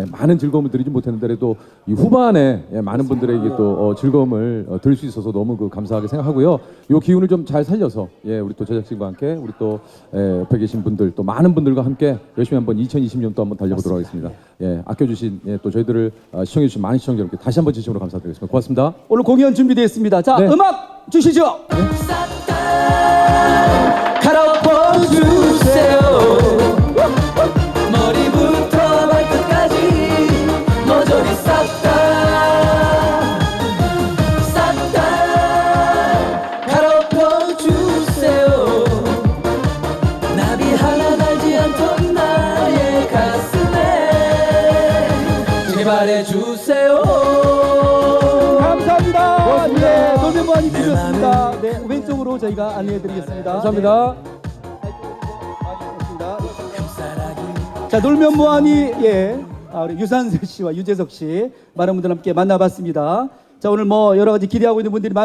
예, 많은 즐거움을 드리지 못했는데 그래도 이 후반에 예, 많은 분들에게 또 어, 즐거움을 어, 드릴 수 있어서 너무 그 감사하게 생각하고요. 이 기운을 좀 잘 살려서 예, 우리 또 제작진과 함께 우리 또 예, 옆에 계신 분들 또 많은 분들과 함께 열심히 한번 2020년도 한번 달려보도록 하겠습니다. 예, 아껴주신 예, 또 저희들을 어, 시청해주신 많은 시청자 여러분께 다시 한번 진심으로 감사드리겠습니다. 고맙습니다. 오늘 공연 준비되어 있습니다. 자, 네. 음악 주시죠. 갈 제발해 주세요. 감사합니다. 고맙습니다. 네, 놀면 무한이 드렸습니다. 네, 왼쪽으로 저희가 안내해드리겠습니다. 감사합니다. 자, 놀면 무한이 예, 아, 우리 유산슬 씨와 유재석 씨 많은 분들 함께 만나봤습니다. 자, 오늘 뭐 여러 가지 기대하고 있는 분들이 많.